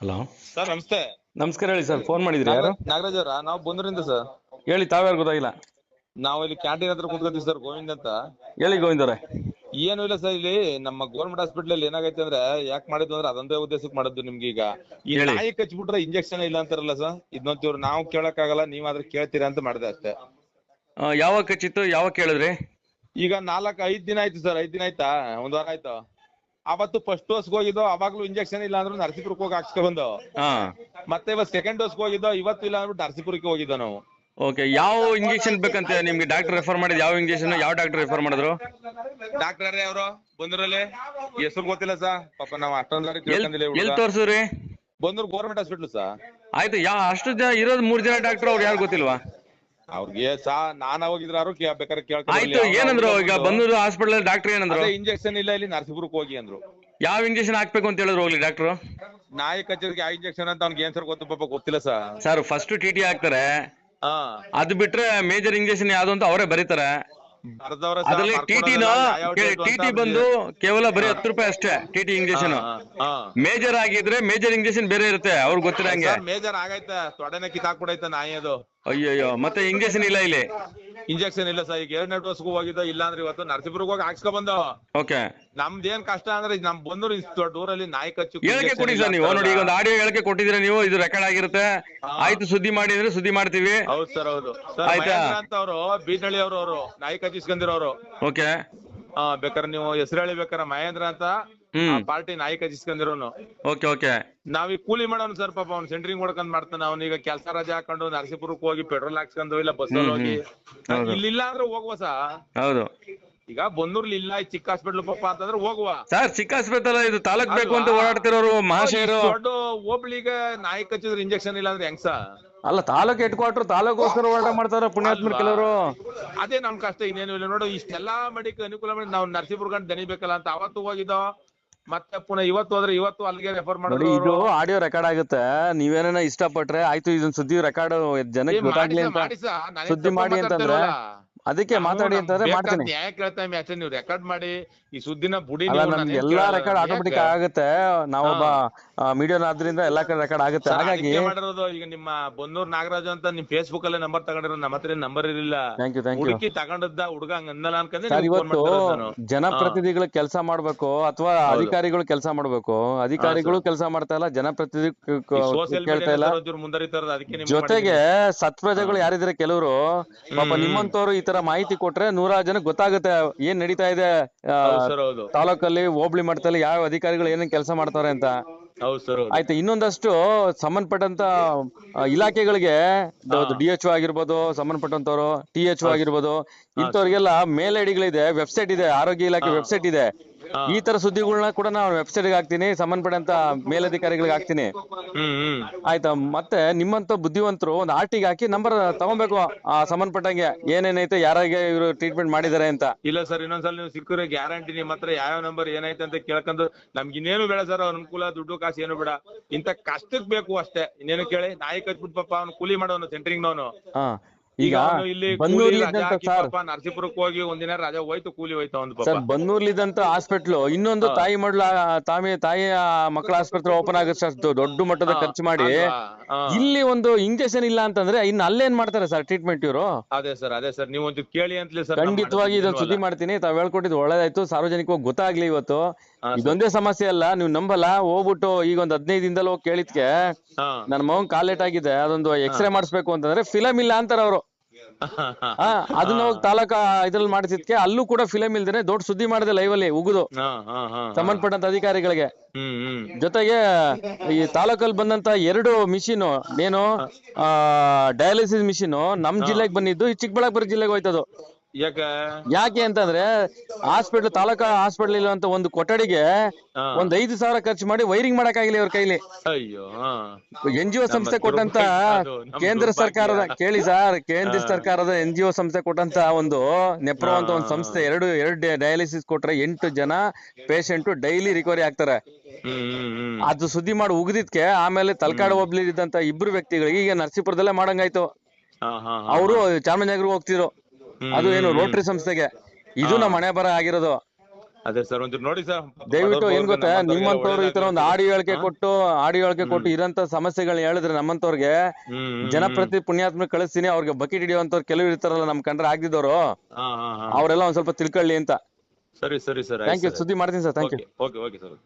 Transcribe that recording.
Hello. Sir ನಮಸ್ತೆ. ನಮಸ್ಕಾರ ಹೇಳಿ ಸರ್ ಫೋನ್ ಮಾಡಿದ್ರಿ ಯಾರು? ನಾಗರಾಜ್ ಅವರ? ನಾವು ಬಂದ್ರಿಂದ ಸರ್. ಹೇಳಿ ತಾವ್ಯಾರು ಗೊತ್ತಾಗಿಲ್ಲ. ನಾವು ಇಲ್ಲಿ ಕ್ಯಾಂಟೀನ್ ಹತ್ರ ಕುತ್ಕೊತೀವಿ ಸರ್ ಗೋವಿಂದ್ ಅಂತ. ಹೇಳಿ ಗೋವಿಂದವ್ರೆ ಏನು ಇಲ್ಲ ಸರ್ ಇಲ್ಲಿ ನಮ್ಮ ಗೌರ್ಮೆಂಟ್ ಹಾಸ್ಪಿಟಲ್ ಅಲ್ಲಿ ಏನಾಗೈತೆ ಅಂದ್ರೆ ಯಾಕೆ ಮಾಡಿದ್ವಿ ಅಂದ್ರೆ ಅದೊಂದೇ ಉದ್ದೇಶಕ್ಕೆ ಮಾಡಿದ್ವಿ ನಿಮ್ಗೆ ಈಗ. ಈ ಹೇಳಿ. ನಾಯಿ ಕಚ್ಬಿಟ್ರೆ ಇಂಜೆಕ್ಷನ್ ಇಲ್ಲ ಅಂತಾರಲ್ಲ ಸರ್ ಇದನ್ನೊಂಚೂರು ನಾವು ಕೇಳಕ್ಕಾಗಲ್ಲ ನೀವಾದ್ರೆ ಕೇಳ್ತೀರಾ ಅಂತ ಮಾಡಿದೆ ಅಷ್ಟೇ. ಆ, ಯಾವಾಗ ಕಚ್ಚಿತ್ತು ಯಾವಾಗ ಕೇಳಿದ್ರಿ? ಈಗ ನಾಲ್ಕು ಐದ್ ದಿನ ಆಯ್ತು ಸರ್ ಐದ್ ದಿನ ಆಯ್ತಾ? ಒಂದ್ ವಾರ ಆಯ್ತು? ಅವತ್ತು ಫಸ್ಟ್ ಡೋಸ್ಗೆ ಹೋಗಿದ್ದೋ ಅವಾಗ್ಲೂ ಇಂಜೆಕ್ಷನ್ ಇಲ್ಲ ಅಂದ್ರೂ ನರಸೀಪುರಕ್ಕೆ ಹೋಗಿ ಹಾಕ್ಸ್ಕೊ ಬಂದು. ಹಾ. ಮತ್ತೆ ಇವತ್ತು ಸೆಕೆಂಡ್ ಡೋಸ್ಗೆ ಹೋಗಿದ್ದೋ ಇವತ್ತು ಇಲ್ಲ ಅಂದ್ಬಿಟ್ಟು ನರಸೀಪುರಕ್ಕೆ ಹೋಗಿದ್ದೋ ನಾವು. ಓಕೆ ಯಾವ ಇಂಜೆಕ್ಷನ್ ಬೇಕಂತ ನಿಮ್ಗೆ? ಡಾಕ್ಟರ್ ರೆಫರ್ ಮಾಡಿದ್ ಯಾವ ಇಂಜೆಕ್ಷನ್ ಯಾವ ಡಾಕ್ಟರ್ ರೆಫರ್ ಮಾಡಿದ್ರು? ಡಾಕ್ಟರ್ ಅವರು ಬಂದ್ರಲ್ಲಿ? ಹೆಸರು ಗೊತ್ತಿಲ್ಲ ಸರ್ ಪಾಪ ನಾವು ಅಷ್ಟೊಂದ್ ಎಲ್ಲಿ ತಿಳ್ಕೊಂಡಿಲ್ಲ. ತೋರ್ಸಿದ್ರಿ ಬಂದೂರ್ ಗೌರ್ಮೆಂಟ್ ಹಾಸ್ಪಿಟ್ಲ್ ಸರ್ ಆಯ್ತು ಯಾವ ಅಷ್ಟು ಜನ ಇರೋದು ಮೂರ್ ಜನ ಡಾಕ್ಟರ್ ಅವ್ರು ಯಾರು ಗೊತ್ತಿಲ್ವಾ? ಅವ್ರಿಗೆ ಸಾ ನಾನ್ ಹೋಗಿದ್ರಾರು ಬೇಕಾದ್ರೆ ಕೇಳ್ತಾರೆ ಆಯ್ತು ಏನಂದ್ರು ಈಗ ಬಂದೂರು ಹಾಸ್ಪಿಟಲ್ ಡಾಕ್ಟರ್ ಏನಂದ್ರು? ಇಂಜೆಕ್ಷನ್ ಇಲ್ಲ ಇಲ್ಲಿ ನರಸೀಪುರಕ್ಕೆ ಹೋಗಿ ಅಂದ್ರು. ಯಾವ ಇಂಜೆಕ್ಷನ್ ಹಾಕ್ಬೇಕು ಅಂತ ಹೇಳಿದ್ರು ಹೋಗ್ಲಿ ಡಾಕ್ಟರ್ ನಾಯಿ ಕಚೇರಿಗೆ ಆ ಇಂಜೆಕ್ಷನ್ ಅಂತ ಅವ್ನಿಗೆ ಏನ್ ಸರ್ ಗೊತ್ತು? ಪಾಪ ಗೊತ್ತಿಲ್ಲ ಸಾ ಸರ್ ಫಸ್ಟ್ ಟಿ ಟಿ ಹಾಕ್ತಾರೆ. ಹಾ. ಅದು ಬಿಟ್ರೆ ಮೇಜರ್ ಇಂಜೆಕ್ಷನ್ ಯಾವ್ದು ಅಂತ ಅವರೇ ಬರೀತಾರೆ. ಅದ್ರಲ್ಲಿ ಟಿನ ಟಿ ಟಿ ಬಂದು ಕೇವಲ ಬರೀ ಹತ್ತು ರೂಪಾಯಿ ಅಷ್ಟೇ ಟಿಟಿ ಇಂಜೆಕ್ಷನ್ ಮೇಜರ್ ಆಗಿದ್ರೆ ಮೇಜರ್ ಇಂಜೆಕ್ಷನ್ ಬೇರೆ ಇರುತ್ತೆ ಅವ್ರಿಗೆ ಗೊತ್ತಿರಂಗೆ. ಮೇಜರ್ ಆಗೈತೆ ತೊಡೆನೆ ಕಿತ್ತಾಕ್ಬಿಡೈತೆ ನಾಯಿ ಅದು. ಅಯ್ಯಯ್ಯೋ ಮತ್ತೆ ಇಂಜೆಕ್ಷನ್ ಇಲ್ಲ ಇಲ್ಲಿ. ಇಂಜೆಕ್ಷನ್ ಇಲ್ಲ ಸರ್. ಈಗ ಎರಡನೇ ಡೋಸ್ಗೂ ಹೋಗಿದ್ದ ಇಲ್ಲ ಅಂದ್ರೆ ಇವತ್ತು ನರಸೀಪುರಕ್ಕೆ ಹೋಗಿ ಹಾಕ್ಸ್ಕೊ ಬಂದ ಓಕೆ ನಮ್ದೇನ್ ಕಷ್ಟ ಅಂದ್ರೆ ಈಗ ನಮ್ ಬಂದ್ರು ಇಷ್ಟ್ ದೊಡ್ಡ ಊರಲ್ಲಿ ನಾಯಿ ಕಚ್ಚು ಹೇಳಿಕೆ ಕೊಡಿ ಸರ್ ನೀವು. ನೋಡಿ ಈಗ ಒಂದು ಆಡಿಯೋ ಹೇಳಿಕೆ ಕೊಟ್ಟಿದ್ರೆ ನೀವು ಇದು ರೆಕಾರ್ಡ್ ಆಗಿರುತ್ತೆ. ಆಯ್ತು ಸುದ್ದಿ ಮಾಡಿದ್ರೆ ಸುದ್ದಿ ಮಾಡ್ತೀವಿ. ಹೌದು ಸರ್ ಹೌದು. ಸರ್ ಆಯ್ತಾ? ಮಹೇಂದ್ರ ಅಂತ ಅವರು ಬೀದಳ್ಳಿ ಅವರು ಅವರು ನಾಯಿ ಕಚ್ಚಿಸ್ಕೊಂಡಿರೋರು. ಓಕೆ ಆ ಬೇಕಾದ್ರೆ ನೀವು ಹೆಸರು ಹೇಳಿ ಬೇಕಾರೆ ಮಹೇಂದ್ರ ಅಂತ ಹ್ಮ್. ಪಾರ್ಟಿ ನಾಯಿ ಕಚ್ಚಿಸ್ಕೊಂಡಿರೋನು. ಓಕೆ ಓಕೆ ನಾವೀಗ ಕೂಲಿ ಮಾಡೋನು ಸರ್ ಪಾಪ ಅವ್ನು ಸೆಂಟ್ರಿಂಗ್ ಹೊಡ್ಕೊಂಡ್ ಮಾಡ್ತಾನೆ. ಅವ್ನೀಗ ಕೆಲಸ ರಜೆ ಹಾಕೊಂಡು ನರಸೀಪುರಕ್ಕೆ ಹೋಗಿ ಪೆಟ್ರೋಲ್ ಹಾಕ್ಸ್ಕೊಂಡು ಇಲ್ಲ ಬಸ್ಸಲ್ಲಿ ಹೋಗಿ. ಹೌದು. ಇಲ್ಲಿ ಇಲ್ಲ ಅಂದ್ರೆ ಹೋಗುವ ಸಾ? ಹೌದು. ಈಗ ಬಂದೂರ್ಲಿ ಇಲ್ಲ ಈ ಚಿಕ್ಕ ಹಾಸ್ಪಿಟಲ್ ಪಾಪ ಅಂತಂದ್ರೆ ಹೋಗುವ. ಸರ್ ಚಿಕ್ಕ ಆಸ್ಪತ್ರೆ ಇದು ತಾಲೂಕ್ ಬೇಕು ಅಂತ ಓಡಾಡ್ತಿರೋರು ಮಹಾಶಯರು. ಇಷ್ಟ್ ದೊಡ್ಡ ಹೋಬ್ಳಿಗೆ ನಾಯಿ ಕಚ್ಚಿದ್ರೆ ಇಂಜೆಕ್ಷನ್ ಇಲ್ಲ ಅಂದ್ರೆ ಹೆಂಗ್ ಸಾ? ಅಲ್ಲ ತಾಲೂಕ್ ಹೆಡ್ ಕ್ವಾರ್ಟರ್ ತಾಲೂಕೋಸ್ಕರ ಹೋರಾಟ ಮಾಡ್ತಾರ ಪುಣ್ಯಾತ್ಮರು ಅಲ್ವಾ? ಕೆಲವರು. ಅದೇ ನಮ್ ಕಷ್ಟ ಇನ್ನೇನು ಇಲ್ಲ. ನೋಡು ಇಷ್ಟೆಲ್ಲಾ ಮಡಿಕ್ ಅನುಕೂಲ ಮಾಡಿ ನಾವು ನರಸೀಪುರ ಗಂಟ್ ದಣಿಬೇಕಲ್ಲ ಅಂತ ಅವತ್ತು ಹೋಗಿದ್ದೋ ಮತ್ತೆ ಪುನಃ ಇವತ್ತು ಹೋದ್ರೆ ಇವತ್ತು ಅಲ್ಲಿಗೆ ರೆಫರ್ ನೋಡಿ ಮಾಡಿದ್ರು ಇದು ಅವ್ರು. ಆಡಿಯೋ ರೆಕಾರ್ಡ್ ಆಗುತ್ತೆ ನೀವೇನ ಇಷ್ಟಪಟ್ರೆ ಆಯ್ತು ಇದನ್ ಸುದ್ದಿ ರೆಕಾರ್ಡ್ ಜನಕ್ಕೆ ಏ, ಮಾಡಿ ಗೊತ್ತಾಗ್ಲಿ ಸಾ, ಅಂತ ಮಾಡಿ ಸಾ, ನಾನೇನ್ ಸುದ್ದಿ ತಪ್ಪು ಮಾಡಿ ಅಂತಂದ್ರೆ ಮಾತಾಡ್ತಿರಲ್ಲ. ಅದಕ್ಕೆ ಮಾತಾಡಿ ಅಂತಂದ್ರೆ ಮಾಡ್ತೀನಿ. ನ್ಯಾಯ ಕೇಳ್ತಾ ಅಷ್ಟೇ ನೀವು ರೆಕಾರ್ಡ್ ಮಾಡಿ ಈ ಸುದ್ದಿನ ಬುಡಿ ಅಲ್ಲ ನಮ್ಗೆ ಎಲ್ಲಾ ರೆಕಾರ್ಡ್ ಆಟೋಮ್ಯಾಟಿಕ್ ಆಟೋಮೆಟಿಕ್ ಆಗುತ್ತೆ. ನಾವೊಬ್ಬ ಮೀಡಿಯಾ ಆದ್ರಿಂದ ಎಲ್ಲಾ ಕಡೆ ರೆಕಾರ್ಡ್ ಆಗುತ್ತೆ. ಹಾಗಾಗಿ ಏನು ಮಾಡಿರೋದು ಈಗ ನಿಮ್ಮ ಬೊನ್ನೂರ್ ನಾಗರಾಜ್ ಅಂತ ನಿಮ್ ಫೇಸ್ಬುಕ್ ಅಲ್ಲೇ ನಂಬರ್ ತಗೊಂಡಿರೋ ನಮ್ಮ ಹತ್ರ ನಂಬರ್ ಇರಲಿಲ್ಲ. ಥ್ಯಾಂಕ್ ಯು ಥ್ಯಾಂಕ್ ಯು ಹುಡುಕಿ ತಗೊಂಡದ್ದ ಹುಡುಗ ಹಂಗಂದಲ್ಲ ಅನ್ಕಂದ್ರೆ ಇವತ್ತು. ಜನಪ್ರತಿನಿಧಿಗಳು ಕೆಲಸ ಮಾಡ್ಬೇಕು ಅಥವಾ ಅಧಿಕಾರಿಗಳು ಕೆಲಸ ಮಾಡ್ಬೇಕು. ಅಧಿಕಾರಿಗಳು ಕೆಲಸ ಮಾಡ್ತಾ ಇಲ್ಲ ಜನಪ್ರತಿನಿಧಿ ಕೇಳ್ತಾ ಇಲ್ಲ. ಜೊತೆಗೆ ಸತ್ಪ್ರಜೆಗಳು ಯಾರಿದ್ರೆ ಕೆಲವರು? ಪಾಪ ನಿಮ್ಮಂತವ್ರು ಈ ತರ ಮಾಹಿತಿ ಕೊಟ್ರೆ ನೂರಾರು ಜನ ಗೊತ್ತಾಗುತ್ತೆ ಏನ್ ನಡೀತಾ ಇದೆ ತಾಲೂಕಲ್ಲಿ ಹೋಬಳಿ ಮಟ್ಟದಲ್ಲಿ ಯಾವ ಅಧಿಕಾರಿಗಳು ಏನೇನ್ ಕೆಲಸ ಮಾಡ್ತಾರೆ ಅಂತ. ಆಯ್ತು ಇನ್ನೊಂದಷ್ಟು ಸಂಬಂಧಪಟ್ಟಂತ ಇಲಾಖೆಗಳಿಗೆ ಡಿ ಎಚ್ ಆಗಿರ್ಬೋದು ಸಂಬಂಧಪಟ್ಟಂತವ್ರು ಟಿ ಎಚ್ ಆಗಿರ್ಬೋದು ಇಂಥವ್ರಿಗೆಲ್ಲ ಮೇಲ್ ಐಡಿಗಳಿದೆ ವೆಬ್ಸೈಟ್ ಇದೆ ಆರೋಗ್ಯ ಇಲಾಖೆ ವೆಬ್ಸೈಟ್ ಇದೆ. ಈ ತರ ಸುದ್ದಿಗಳನ್ನ ಕೂಡ ನಾವು ವೆಬ್ಸೈಟ್ ಹಾಕ್ತೀನಿ ಸಂಬಂಧಪಟ್ಟಂತ ಮೇಲಧಿಕಾರಿಗಳಿಗೆ ಹಾಕ್ತೀನಿ. ಹ್ಮ್ ಹ್ಮ್. ಆಯ್ತಾ? ಮತ್ತೆ ನಿಮ್ಮಂತ ಬುದ್ಧಿವಂತರು ಒಂದು ಆರ್ಟಿಗೆ ಹಾಕಿ ನಂಬರ್ ತಗೊಬೇಕು ಆ ಸಂಬಂಧಪಟ್ಟಂಗೆ ಏನೇನೈತೆ ಯಾರಿಗೆ ಇವರು ಟ್ರೀಟ್ಮೆಂಟ್ ಮಾಡಿದ್ದಾರೆ ಅಂತ. ಇಲ್ಲ ಸರ್ ಇನ್ನೊಂದ್ಸಲ ನೀವು ಸಿಕ್ಕರೆ ಗ್ಯಾರಂಟಿ ನಿಮ್ಮ ಹತ್ರ ಯಾವ ನಂಬರ್ ಏನೈತೆ ಅಂತ ಕೇಳ್ಕೊಂಡು ನಮ್ಗೆ ಇನ್ನೇನು ಬೇಡ ಸರ್ ಅವ್ರ ಅನುಕೂಲ ದುಡ್ಡು ಕಾಸು ಏನು ಬೇಡ. ಇಂತ ಕಷ್ಟಕ್ ಬೇಕು ಅಷ್ಟೇ. ಇನ್ನೇನು ಕೇಳಿ ನಾಯಿ ಕಚ್ಬಿಟ್ಟು ಪಾಪ ಅವ್ನು ಕೂಲಿ ಮಾಡೋನು ಸೆಂಟ್ರಿಂಗ್ ನೋನು ಹಾ. ಈಗ ಇಲ್ಲಿ ನರಸೀಪುರಕ್ಕೆ ಹೋಗಿ ಒಂದಿನ ರಜಾ ಹೋಯ್ತು ಕೂಲಿ ಹೋಯ್ತು ಒಂದು ಸರ್ ಬನ್ನೂರ್ಲಿದ್ದಂತ ಹಾಸ್ಪಿಟ್ಲು. ಇನ್ನೊಂದು ತಾಯಿ ಮಡ್ಲ ತಾಯಿ ತಾಯಿಯ ಮಕ್ಕಳ ಆಸ್ಪತ್ರೆ ಓಪನ್ ಆಗುತ್ತೆ ಸರ್. ದೊಡ್ಡ ಮಟ್ಟದ ಖರ್ಚು ಮಾಡಿ. ಇಲ್ಲಿ ಒಂದು ಇಂಜೆಕ್ಷನ್ ಇಲ್ಲ ಅಂತಂದ್ರೆ ಇನ್ನು ಅಲ್ಲೇನ್ ಮಾಡ್ತಾರೆ ಸರ್ ಟ್ರೀಟ್ಮೆಂಟ್ ಇವರು? ಅದೇ ಸರ್ ಅದೇ ಸರ್. ನೀವು ಒಂದು ಕೇಳಿ ಅಂತಲೇ ಸರ್ ಖಂಡಿತವಾಗಿ ಇದೊಂದು ಸುದ್ದಿ ಮಾಡ್ತೀನಿ. ತಾವ್ ಹೇಳ್ಕೊಟ್ಟಿದ್ ಒಳ್ಳೇದಾಯ್ತು. ಸಾರ್ವಜನಿಕವಾಗಿ ಗೊತ್ತಾಗ್ಲಿ ಇವತ್ತು. ಇದೊಂದೇ ಸಮಸ್ಯೆ ಅಲ್ಲ. ನೀವು ನಂಬಲ್ಲ. ಹೋಗ್ಬಿಟ್ಟು ಈಗ ಒಂದ್ ಹದಿನೈದು ದಿನದಲ್ಲಿ ಹೋಗಿ ಕೇಳಿದ್ಕೆ. ನನ್ ನನ್ನ ಮಗನ್ ಕಾಲೇಟ್ ಆಗಿದೆ. ಅದೊಂದು ಎಕ್ಸ್ರೇ ಮಾಡಿಸ್ಬೇಕು ಅಂತಂದ್ರೆ ಫಿಲಮ್ ಇಲ್ಲ ಅಂತಾರ ಅವರು. ಅದನ್ನ ಹೋಗಿ ತಾಲೂಕ ಇದ್ರಲ್ಲಿ ಮಾಡಿಸಿದ್ಕೆ ಅಲ್ಲೂ ಕೂಡ ಫಿಲಂ ಇಲ್ದೇನೆ ದೊಡ್ಡ ಸುದ್ದಿ ಮಾಡಿದೆ ಲೈವ್ ಅಲ್ಲಿ ಉಗುದು. ಸಂಬಂಧಪಟ್ಟಂತ ಅಧಿಕಾರಿಗಳಿಗೆ. ಜೊತೆಗೆ ಈ ತಾಲೂಕಲ್ಲಿ ಬಂದಂತ ಎರಡು ಮಿಷಿನ್ ಏನು ಡಯಾಲಿಸಿಸ್ ಮಿಷಿನ್ ನಮ್ ಜಿಲ್ಲೆಗೆ ಬಂದಿದ್ದು ಈ ಚಿಕ್ಕಬಳ್ಳಾಪುರ ಜಿಲ್ಲೆಗೆ ಹೋಯ್ತದು. ಯಾಕೆ? ಯಾಕೆ ಅಂತಂದ್ರೆ ಹಾಸ್ಪಿಟಲ್ ತಾಲೂಕಾ ಹಾಸ್ಪಿಟಲ್ ಅಂತ ಒಂದು ಕೊಠಡಿಗೆ. ಒಂದ್ ಐದು ಸಾವಿರ ಖರ್ಚು ಮಾಡಿ ವೈರಿಂಗ್ ಮಾಡಕ್ಕಾಗಿಲ್ಲ ಇವ್ರ ಕೈಲಿ. ಅಯ್ಯೋ ಹಾ. ಎನ್ ಜಿ ಒ ಸಂಸ್ಥೆ ಕೊಟ್ಟಂತ ಅದು, ನಮ್ಮ ಕೇಂದ್ರ ದುರ್ಭಾಗ್ಯ. ಸರ್ಕಾರದ ಕೇಳಿ ಸರ್ ಕೇಂದ್ರ ಸರ್ಕಾರದ ಎನ್ ಜಿ ಒ ಸಂಸ್ಥೆ ಕೊಟ್ಟಂತ ಒಂದು ನೆಪ್ರೋ ಅಂತ ಒಂದು ಸಂಸ್ಥೆ ಎರಡು ಎರಡು ಡಯಾಲಿಸಿಸ್ ಕೊಟ್ರೆ ಎಂಟು ಜನ ಪೇಷಂಟ್ ಡೈಲಿ ರಿಕವರಿ ಆಗ್ತಾರೆ. ಹ್ಮ್ ಹ್ಮ್ ಹ್ಮ್. ಅದು ಸುದ್ದಿ ಮಾಡಿ ಉಗಿದಿದ್ಕೆ ಆಮೇಲೆ ತಲಕಾಡು ಹೋಗ್ಲಿದ್ದಂತ ಇದ್ದಂತ ಇಬ್ರು ವ್ಯಕ್ತಿಗಳಿಗೆ ಈಗ ನರಸೀಪುರದಲ್ಲೇ ಮಾಡಂಗಾಯ್ತು. ಹಾ ಹಾ ಹಾ ಅವರು ಚಾಮರಾಜನಗರ ಹೋಗ್ತಿದ್ರು. ಅದು ಏನು ರೋಟರಿ ಸಂಸ್ಥೆಗೆ. ಇದು ನಮ್ಮ ಮನೆ ಬರ ಆಗಿರೋದು. ಅದೇ ಸರ್ ಒಂಚೂರು ನೋಡಿ ಸರ್. ದಯವಿಟ್ಟು ಏನ್ ಗೊತ್ತಾ ನಿಮ್ಮಂತವ್ರು ಈ ತರ ಒಂದು ಆಡಿಯೋ ಹೇಳಿಕೆ ಕೊಟ್ಟು ಆಡಿಯೋ ಹೇಳಿಕೆ ಕೊಟ್ಟು ಇರಂತ ಸಮಸ್ಯೆಗಳನ್ನ ಹೇಳಿದ್ರೆ ನಮ್ಮಂತವ್ರಿಗೆ ಜನಪ್ರತಿ ಪುಣ್ಯಾತ್ಮ ಕಳಿಸ್ತೀನಿ ಅವ್ರಿಗೆ ಬಕೆಟ್ ಹಿಡಿಯುವಂತವ್ರು ಕೆಲವು ಇರ್ತಾರಲ್ಲ ನಮ್ ಕಂಡ್ರೆ ಆಗ್ದಿದ್ದವರು. ಅವರೆಲ್ಲ ಒಂದ್ ಸ್ವಲ್ಪ ತಿಳ್ಕೊಳ್ಳಿ ಅಂತ. ಸರಿ ಸರಿ ಸರ್ ಥ್ಯಾಂಕ್ ಯು ಸುದ್ದಿ ಮಾಡ್ತೀನಿ sir. Thank you okay okay sir.